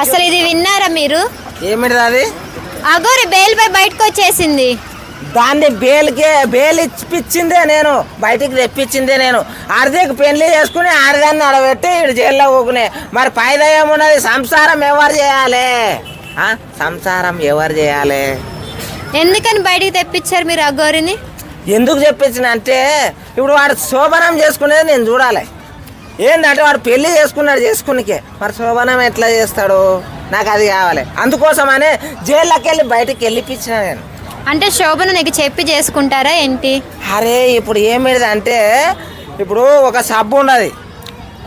అసలు ఇది విన్నారా మీరు? ఏమిటిది అది? అగోరి బెయిల్ పై బయటకు వచ్చేసింది దాన్ని బేల్కే బేల్ ఇప్పించిందే నేను. బయటికి తెప్పించిందే నేను. ఆర్థిక పెళ్ళి చేసుకుని ఆడదాన్ని అడబెట్టి ఇటు జైల్లో ఊకునే మరి పైదా ఏమున్నది సంసారం ఎవరు చేయాలి? సంసారం ఎవరు చేయాలి? ఎందుకని బయటికి తెప్పించారు మీరు అగోరిని ఎందుకు చెప్పించిన అంటే ఇప్పుడు వాడు శోభనం చేసుకునేది నేను చూడాలి. ఏంటంటే వాడు పెళ్ళి చేసుకున్నాడు చేసుకునికే. మరి శోభనం ఎట్లా చేస్తాడు? నాకు అది కావాలి. అందుకోసమనే జైల్లోకి వెళ్ళి బయటికి వెళ్ళిపించిన నేను. అంటే శోభను నీకు చెప్పి చేసుకుంటారా ఏంటి? అరే ఇప్పుడు ఏమిటి అంటే ఇప్పుడు ఒక సబ్బు ఉన్నది.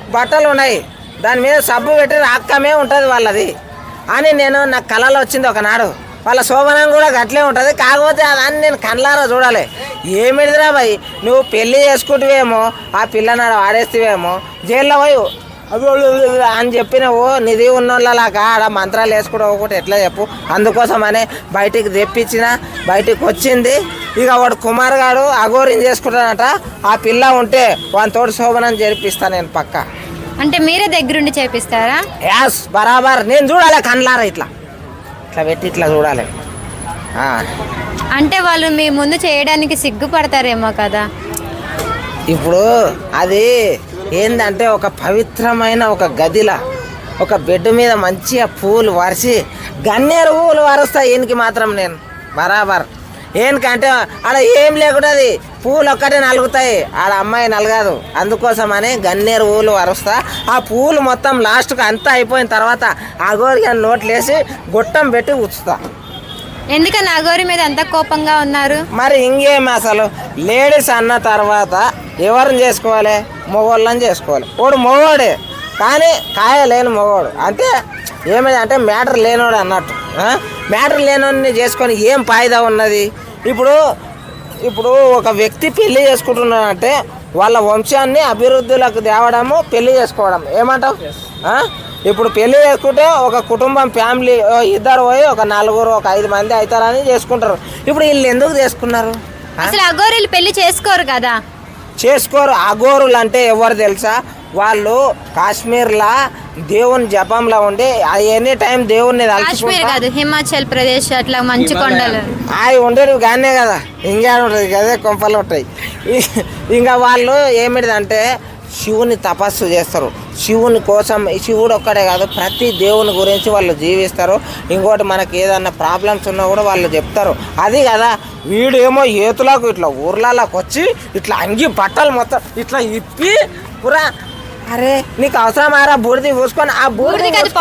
బట్టలు ఉన్నాయి. దాని మీద సబ్బు పెట్టి అక్కమే ఉంటుంది వాళ్ళది. అని నేను నాకు కళలో వచ్చింది ఒకనాడు. వాళ్ళ శోభనం కూడా గట్లే ఉంటుంది. కాకపోతే అదాన్ని నేను కళ్ళారా చూడాలి. ఏమిటిదిరా భయ్? నువ్వు పెళ్ళి చేసుకుంటువేమో ఆ పిల్లనాడు వాడేస్తేవేమో జైల్లో పోయి అవి అని చెప్పినవు నిధి ఉన్నోళ్ళలాగా ఆడ మంత్రాలు వేసుకోవడం ఒకటి ఎట్లా చెప్పు? అందుకోసమనే బయటికి తెప్పించిన బయటికి వచ్చింది. ఇక వాడు కుమార్ గారు అఘోరిని చేసుకుంటానట ఆ పిల్ల ఉంటే వాని తోటి శోభనం జరిపిస్తా నేను పక్క. అంటే మీరే దగ్గరుండి చేపిస్తారా? యాస్ బరాబర్. నేను చూడాలి కళ్ళారా ఇట్లా. ఇట్లా పెట్టి ఇట్లా చూడాలి. అంటే వాళ్ళు మీ ముందు చేయడానికి సిగ్గుపడతారేమో కదా. ఇప్పుడు అది ఏంటంటే ఒక పవిత్రమైన ఒక గదిలా ఒక బెడ్ మీద మంచిగా పూలు వరిసి గన్నేరు పూలు వరుస్తాయి ఈయనకి మాత్రం నేను. బరాబర్. ఏంకంటే ఆడ ఏం లేకుండా అది పూలు ఒక్కటే నలుగుతాయి. ఆడ అమ్మాయి నలగదు. అందుకోసమని గన్నేరు పూలు వరుస్తా ఆ పూలు మొత్తం లాస్ట్కి అంతా అయిపోయిన తర్వాత అగోరిగా నోట్లేసి గుట్టం పెట్టి ఉచుతా ఎందుకని అగోరి మీద అంత కోపంగా ఉన్నారు? మరి ఇంకేం అసలు? లేడీస్ అన్న తర్వాత ఎవరిని చేసుకోవాలి? మగవాళ్ళని చేసుకోవాలి. వాడు మగవాడే కానీ కాయ లేని మగవాడు అంటే ఏమైంది అంటే మ్యాటర్ లేనోడు అన్నట్టు. మ్యాటర్ లేనోడిని చేసుకొని ఏం ఫాయిదా ఉన్నది? ఇప్పుడు ఇప్పుడు ఒక వ్యక్తి పెళ్ళి చేసుకుంటున్నాడంటే వాళ్ళ వంశాన్ని అభివృద్ధిలోకి తేవడము పెళ్ళి చేసుకోవడం. ఏమంటావు? ఆ? ఇప్పుడు పెళ్ళి చేసుకుంటే ఒక కుటుంబం ఫ్యామిలీ ఇద్దరు పోయి ఒక నలుగురు ఒక ఐదు మంది అవుతారని చేసుకుంటారు. ఇప్పుడు వీళ్ళు ఎందుకు చేసుకున్నారు? అసలు అగోరీలు పెళ్ళి చేసుకోరు కదా? చేసుకోరు. అఘోరులు అంటే ఎవరు తెలుసా? వాళ్ళు కాశ్మీర్లా దేవుని జపంలో ఉండి ఎనీ టైం దేవుణ్ణి కాశ్మీర్ కాదు హిమాచల్ ప్రదేశ్ అట్లా మంచు కొండలు. అవి ఉండేవి గానే కదా ఇంకా ఉంటుంది కదా కొంపలు ఉంటాయి. ఇంకా వాళ్ళు ఏమిటిదంటే శివుని తపస్సు చేస్తారు. శివుని కోసం శివుడు ఒక్కడే కాదు ప్రతి దేవుని గురించి వాళ్ళు జీవిస్తారు. ఇంకోటి మనకి ఏదన్నా ప్రాబ్లమ్స్ ఉన్నా కూడా వాళ్ళు చెప్తారు. అది కదా వీడేమో ఏతులకు ఇట్లా ఊర్లలోకి వచ్చి ఇట్లా అంగి బట్టలు మొత్తం ఇట్లా ఇప్పి పురా అరే నీకు అవసరమారా బూడిది పూసుకొని ఆ బూడిది కాదు